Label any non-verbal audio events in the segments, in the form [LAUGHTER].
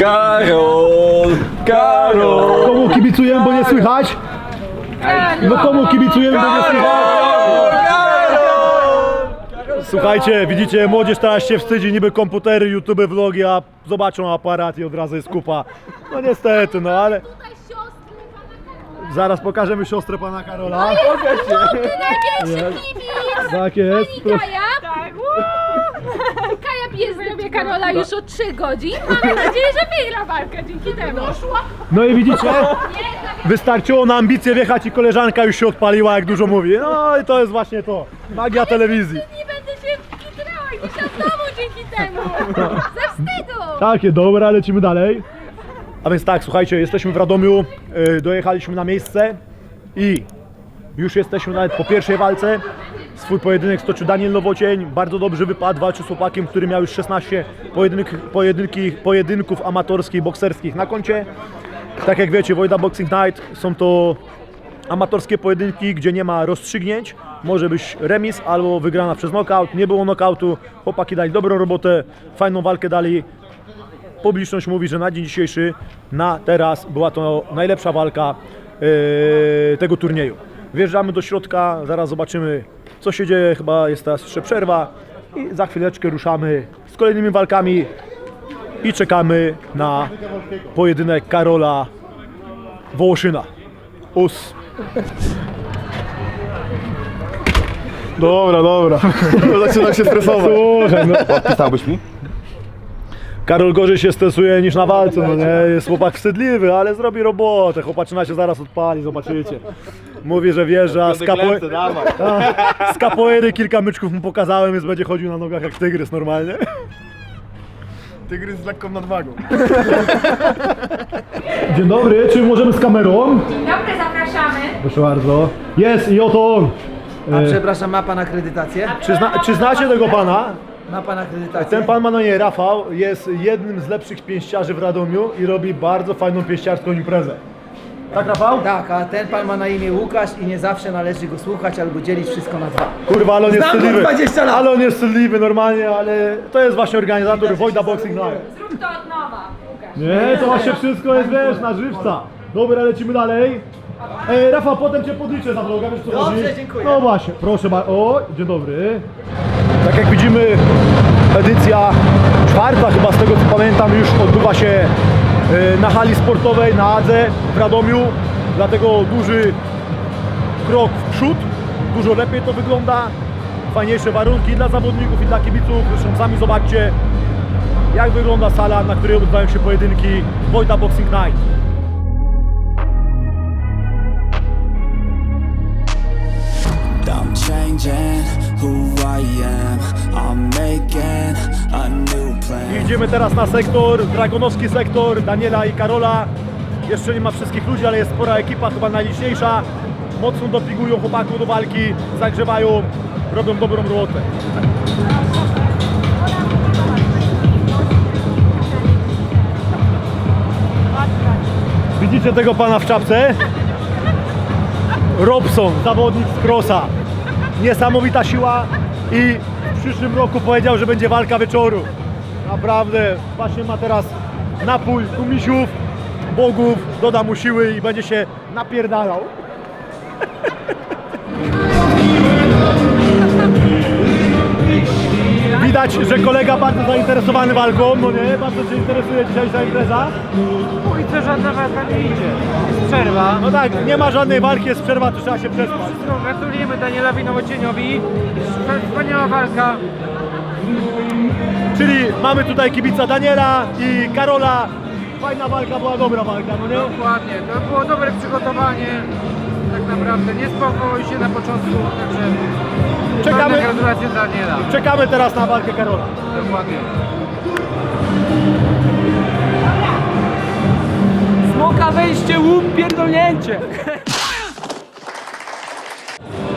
Karol! Karol! Komu kibicujemy, bo nie słychać? No komu kibicujemy, bo nie słychać? Słuchajcie, widzicie, młodzież teraz się wstydzi, niby komputery, YouTube, vlogi, a zobaczą aparat i od razu jest kupa. No niestety, no ale Tutaj siostry pana Karola. zaraz pokażemy siostrę pana Karola. Największy kibic! Tak jest. Pani Proszę. Kaja. Tak. Kaja pije zdrowie Karola już od 3 godzin. Mam nadzieję, że wygra walkę dzięki temu. No i widzicie, wystarczyło na ambicje wjechać i koleżanka już się odpaliła, jak dużo mówi. No i to jest właśnie to, magia telewizji. Nie będę się kitrała gdzieś w domu dzięki temu. [LAUGHS] Ze wstydu. Takie, dobra, lecimy dalej. A więc tak, słuchajcie, jesteśmy w Radomiu, yy, dojechaliśmy na miejsce i już jesteśmy nawet po pierwszej walce. Swój pojedynek stoczył Daniel Nowocień, bardzo dobrze wypadł, walczył z chłopakiem, który miał już 16 pojedynk, pojedynki, pojedynków amatorskich, bokserskich na koncie. Tak jak wiecie, Wojda Boxing Night są to amatorskie pojedynki, gdzie nie ma rozstrzygnięć. Może być remis albo wygrana przez knockout. Nie było knockoutu, chłopaki dali dobrą robotę, fajną walkę dali publiczność mówi, że na dzień dzisiejszy, na teraz była to najlepsza walka e, tego turnieju. Wjeżdżamy do środka, zaraz zobaczymy co się dzieje, chyba jest teraz jeszcze przerwa i za chwileczkę ruszamy z kolejnymi walkami i czekamy na pojedynek Karola Wołoszyna. Us. Dobra, dobra. [LAUGHS] Zaczynam się stresować. Słuchaj, no. Podpisałbyś mi? Karol gorzej się stresuje niż na walce, no nie? Jest chłopak wstydliwy, ale zrobi robotę. Chłopaczyna się zaraz odpali, zobaczycie. Mówi, że wjeżdża z, kapo... z capoeiry kilka myczków mu pokazałem, więc będzie chodził na nogach jak tygrys normalnie. Tygrys z lekką nadwagą. Dzień dobry, czy możemy z kamerą? Dzień dobry, zapraszamy. Proszę bardzo. Jest i oto on. A E, przepraszam, ma pan akredytację? czy, zna, czy znacie tego pana? Ma pan akredytację? Ten pan ma na imię Rafał, jest jednym z lepszych pięściarzy w Radomiu i robi bardzo fajną pięściarską imprezę. Tak Rafał? Tak, a ten pan ma na imię Łukasz i nie zawsze należy go słuchać albo dzielić wszystko na dwa. Kurwa, ale on jest Znam go wstydliwy. 20 lat. Ale on jest wstydliwy normalnie, ale to jest właśnie organizator Wojda Boxing Night. Zrób to od nowa. Łukasz. Nie, to właśnie wszystko jest, wiesz, na żywca. Dobra, lecimy dalej. E, Rafał, potem cię podliczę za vloga, wiesz co Dobrze, chodzi? dziękuję. No właśnie, proszę bardzo. O, dzień dobry. Tak jak widzimy, edycja czwarta chyba z tego co pamiętam już odbywa się e, na hali sportowej na Adze w Radomiu. Dlatego duży krok w przód, dużo lepiej to wygląda. Fajniejsze warunki dla zawodników i dla kibiców. Zresztą sami zobaczcie, jak wygląda sala, na której odbywają się pojedynki Wojda Boxing Night. I. Idziemy teraz na sektor, dragonowski sektor Daniela i Karola. Jeszcze nie ma wszystkich ludzi, ale jest spora ekipa, chyba najliczniejsza. Mocno dopingują chłopaków do walki, zagrzewają, robią dobrą robotę. Widzicie tego pana w czapce? Robson, zawodnik z Crossa. Niesamowita siła i w przyszłym roku powiedział, że będzie walka wieczoru. Naprawdę, właśnie ma teraz napój kumisiów, bogów, doda mu siły i będzie się napierdalał. [LAUGHS] Widać, że kolega bardzo zainteresowany walką, no nie? Bardzo Cię interesuje dzisiejsza impreza. I co żadna walka nie idzie. Jest przerwa. No tak, nie ma żadnej walki, jest przerwa, to trzeba się przespać. No, gratulujemy Danielowi Nowocieniowi. Wspaniała walka. Czyli mamy tutaj kibica Daniela i Karola. Fajna walka, była dobra walka, no nie? Dokładnie. To było dobre przygotowanie. Tak naprawdę. Nie spakował się na początku. Także Czekamy, Czekamy. gratulacje Daniela. czekamy teraz na walkę Karola. Dokładnie. Smoka wejście, łup, pierdolnięcie.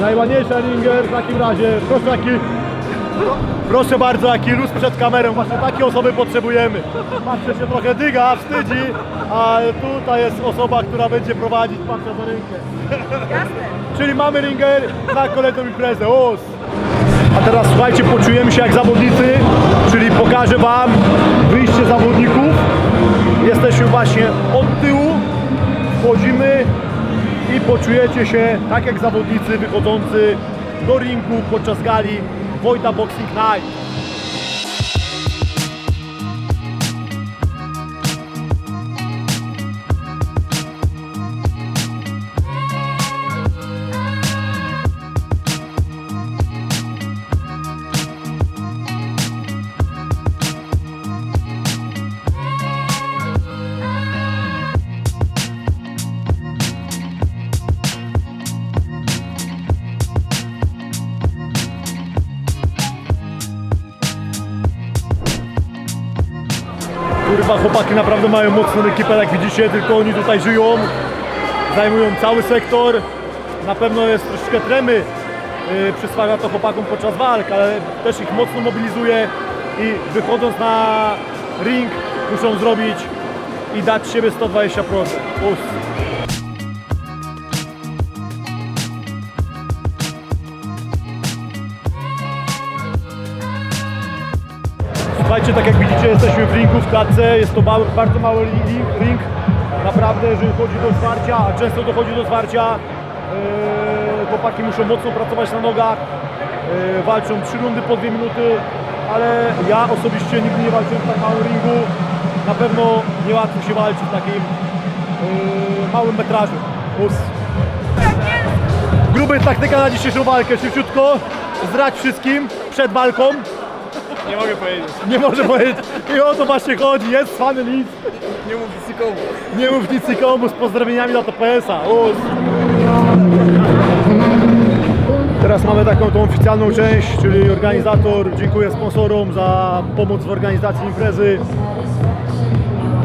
Najładniejsza ringer w takim razie. Proszę taki... [LAUGHS] Proszę bardzo, jaki luz przed kamerą, właśnie takie osoby potrzebujemy. Patrzę się trochę dyga, wstydzi, a tutaj jest osoba, która będzie prowadzić patrzę za rynkę. Jasne. Czyli mamy ringer na kolejną imprezę. Us. A teraz słuchajcie, poczujemy się jak zawodnicy, czyli pokażę Wam wyjście zawodników. Jesteśmy właśnie od tyłu, wchodzimy i poczujecie się tak jak zawodnicy wychodzący do ringu podczas gali Wojta Boxing Night. Chłopaki naprawdę mają mocną ekipę, jak widzicie, tylko oni tutaj żyją, zajmują cały sektor. Na pewno jest troszeczkę tremy, yy, to chłopakom podczas walk, ale też ich mocno mobilizuje i wychodząc na ring muszą zrobić i dać siebie 120%. Plus. Słuchajcie, tak jak widzicie, jesteśmy w ringu, w klatce. Jest to mały, bardzo mały ring. Naprawdę, jeżeli chodzi do zwarcia, a często dochodzi do zwarcia, yy, chłopaki muszą mocno pracować na nogach. Yy, walczą trzy rundy po dwie minuty, ale ja osobiście nigdy nie walczyłem w tak małym ringu. Na pewno niełatwo się walczy w takim yy, małym metrażu. Us. Gruby taktyka na dzisiejszą walkę, szybciutko. Zdrać wszystkim przed walką. Nie mogę powiedzieć. Nie może powiedzieć. I o to właśnie chodzi. Jest fany list. Nie mów nic nikomu. Nie mów nic nikomu z pozdrowieniami dla TPS-a. Us. Teraz mamy taką tą oficjalną część, czyli organizator dziękuję sponsorom za pomoc w organizacji imprezy.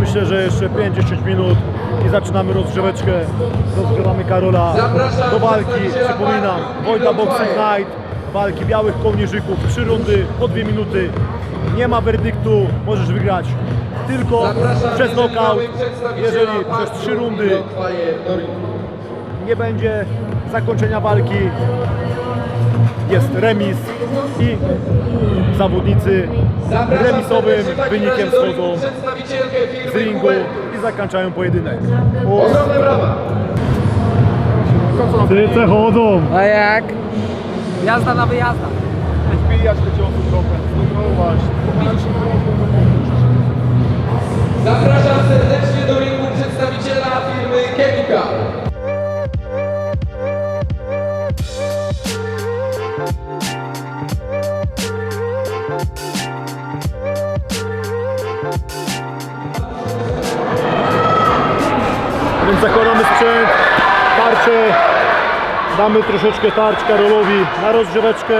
Myślę, że jeszcze 5-10 minut i zaczynamy rozgrzeweczkę. Rozgrzewamy Karola do walki. Przypominam, Wojta Boxing Night, walki białych kołnierzyków, trzy rundy po dwie minuty. Nie ma werdyktu, możesz wygrać tylko przez knockout. Jeżeli przez trzy rundy nie będzie zakończenia walki, jest remis i zawodnicy remisowym wynikiem schodzą z ringu i zakończają pojedynek. Tyce chodzą! A jak? Jazda na wyjazdach. Wbijać te ciosy trochę. No właśnie. Zapraszam serdecznie do ringu przedstawiciela firmy Chemical. Damy troszeczkę tarcz Karolowi na rozgrzeweczkę,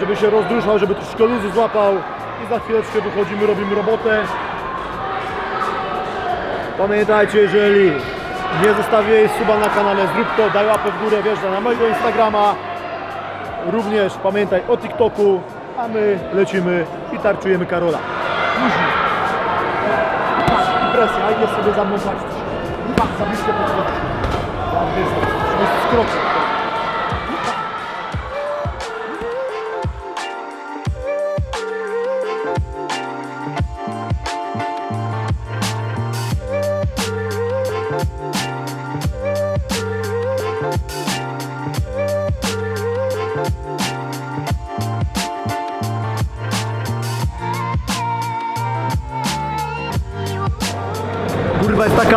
żeby się rozruszał, żeby troszeczkę luzu złapał i za chwileczkę wychodzimy, robimy robotę. Pamiętajcie, jeżeli nie zostawiłeś suba na kanale, zrób to, daj łapę w górę, wjeżdżaj na mojego Instagrama. Również pamiętaj o TikToku, a my lecimy i tarczujemy Karola. Luźno. Presja, idzie sobie za mną. Tak, za blisko. Tak jest, to jest skrok. Kurwa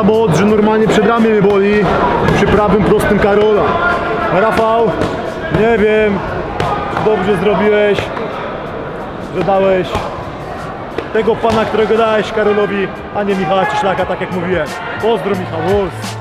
moc, że normalnie przed ramię mnie boli przy prawym prostym Karola. Rafał, nie wiem, dobrze zrobiłeś, że dałeś tego pana, którego dałeś Karolowi, a nie Michała Cieślaka, tak jak mówiłem. Pozdro Michał, Wors.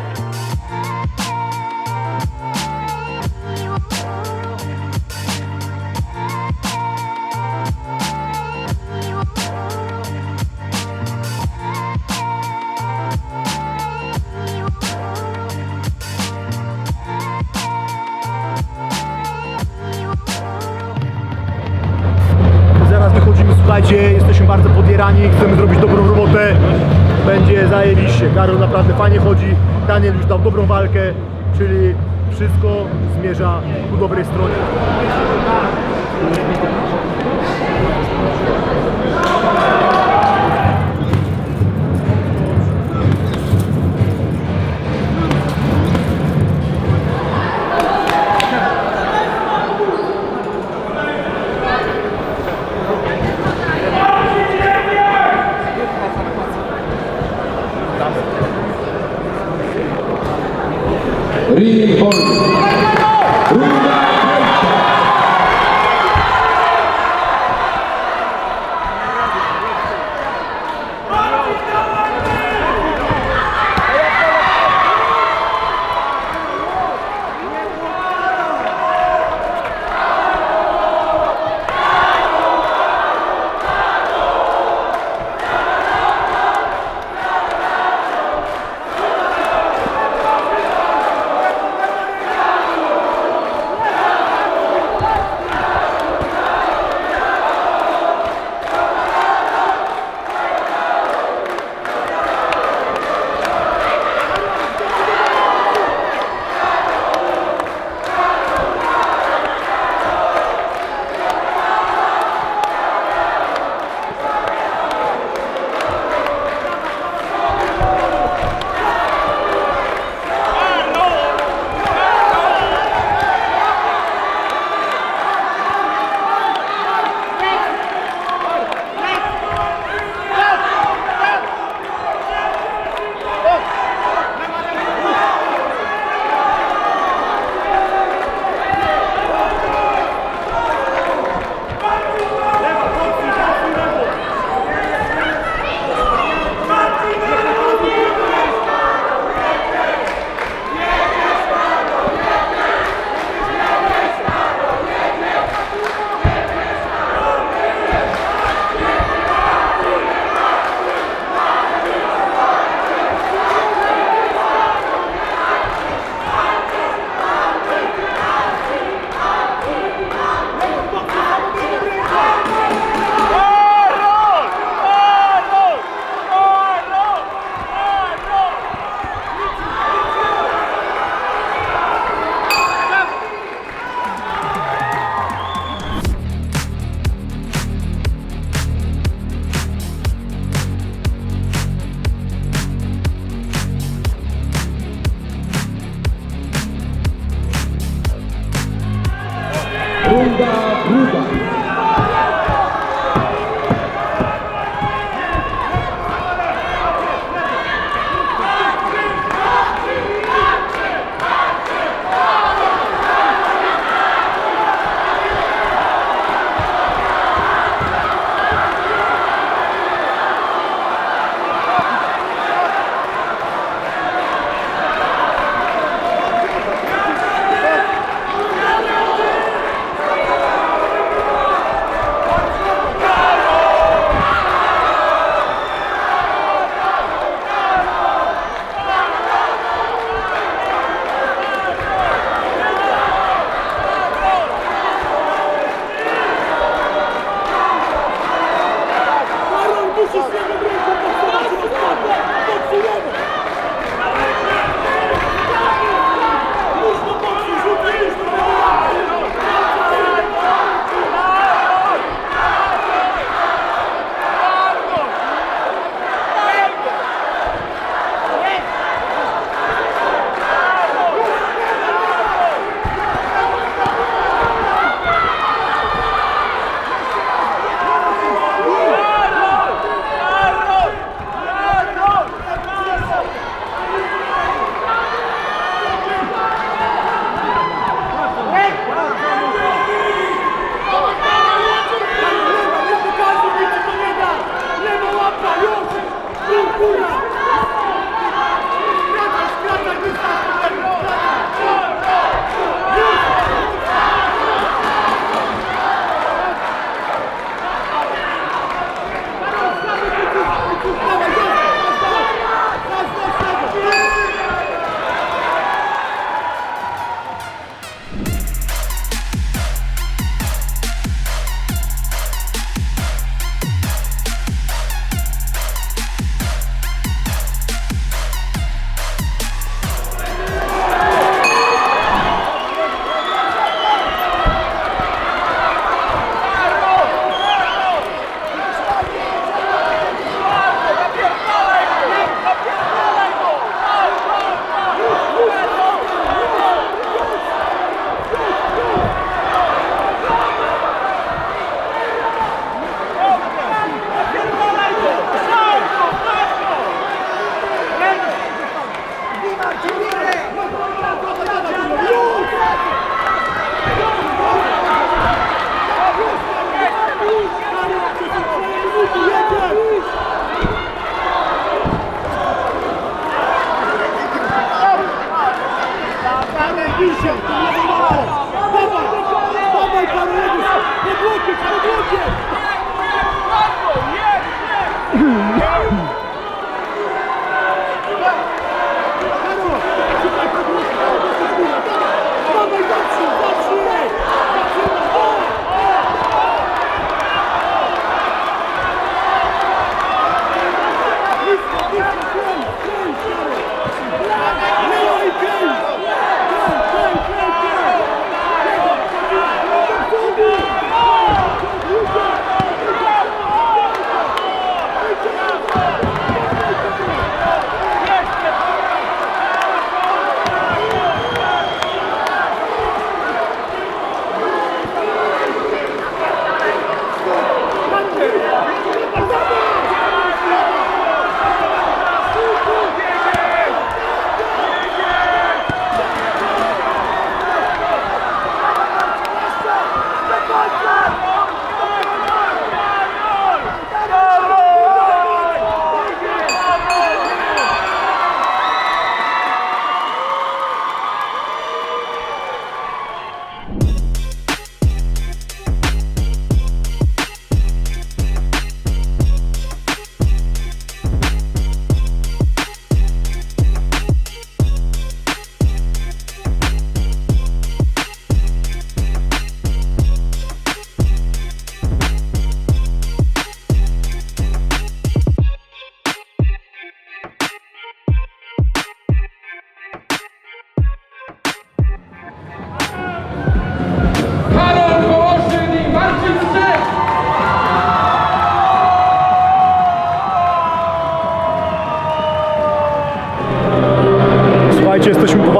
Jesteśmy bardzo podierani, chcemy zrobić dobrą robotę. Będzie zajebiście. Karol naprawdę fajnie chodzi, Daniel już dał dobrą walkę, czyli wszystko zmierza ku dobrej stronie. Ring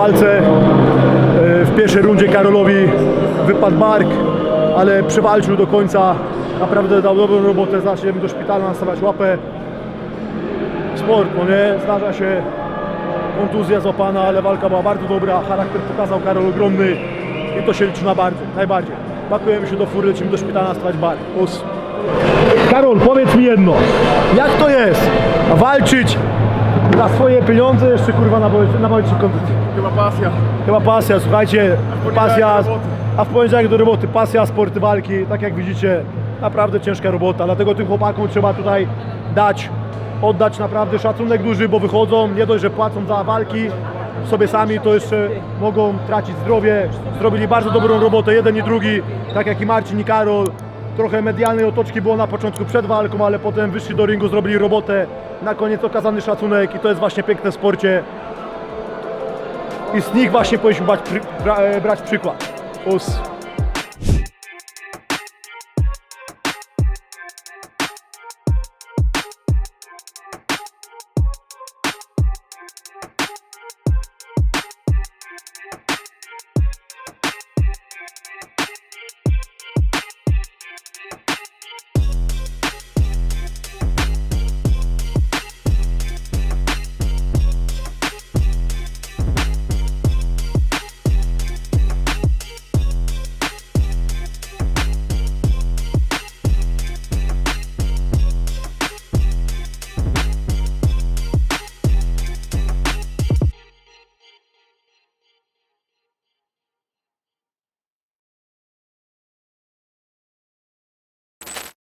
walce. E, W pierwszej rundzie Karolowi wypadł bark, ale przewalczył do końca. Naprawdę dał dobrą robotę, znacznie do szpitala nastawiać łapę. Sport, no nie? Zdarza się kontuzja złapana, ale walka była bardzo dobra. Charakter pokazał Karol ogromny i to się liczy na bardzo, najbardziej. Pakujemy się do fury, lecimy do szpitala nastawiać bark. Us. Karol, powiedz mi jedno. Jak to jest walczyć za swoje pieniądze jeszcze kurwa na, boję- na walczy kondycji? Chyba pasja. Chyba pasja, słuchajcie, poniedziałek pasja, do roboty. a w poniedziałek do roboty, pasja, sporty walki, tak jak widzicie, naprawdę ciężka robota, dlatego tym chłopakom trzeba tutaj dać, oddać naprawdę szacunek duży, bo wychodzą, nie dość, że płacą za walki sobie sami, to jeszcze mogą tracić zdrowie, zrobili bardzo dobrą robotę, jeden i drugi, tak jak i Marcin i Karol, trochę medialnej otoczki było na początku przed walką, ale potem wyszli do ringu, zrobili robotę, na koniec okazany szacunek i to jest właśnie piękne w sporcie, i z nich właśnie powinniśmy brać, e, brać przykład. Us.